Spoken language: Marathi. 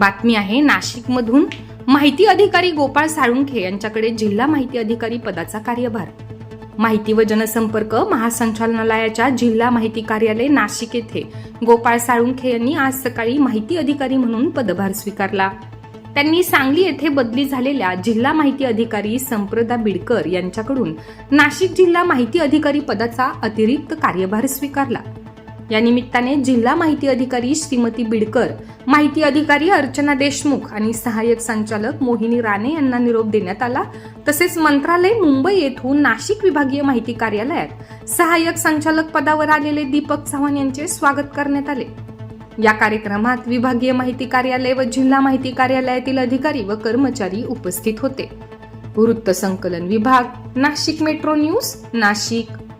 बातमी आहे नाशिकमधून. माहिती अधिकारी गोपाळ साळुंखे यांच्याकडे जिल्हा माहिती अधिकारी पदाचा कार्यभार. माहिती व जनसंपर्क महासंचालनालयाच्या जिल्हा माहिती कार्यालय नाशिक येथे. गोपाळ साळुंखे यांनी आज सकाळी माहिती अधिकारी म्हणून पदभार स्वीकारला. त्यांनी सांगली येथे बदली झालेल्या जिल्हा माहिती अधिकारी संप्रदा बिडकर यांच्याकडून नाशिक जिल्हा माहिती अधिकारी पदाचा अतिरिक्त कार्यभार स्वीकारला. या निमित्ताने जिल्हा माहिती अधिकारी श्रीमती बिडकर माहिती अधिकारी अर्चना देशमुख आणि सहाय्यक संचालक मोहिनी राणे यांना निरोप देण्यात आला. तसेच मंत्रालय मुंबई येथून नाशिक विभागीय माहिती कार्यालयात सहाय्यक संचालक पदावर आलेले दीपक चव्हाण यांचे स्वागत करण्यात आले. या कार्यक्रमात विभागीय माहिती कार्यालय व जिल्हा माहिती कार्यालयातील अधिकारी व कर्मचारी उपस्थित होते. वृत्त संकलन विभाग नाशिक मेट्रो न्यूज नाशिक.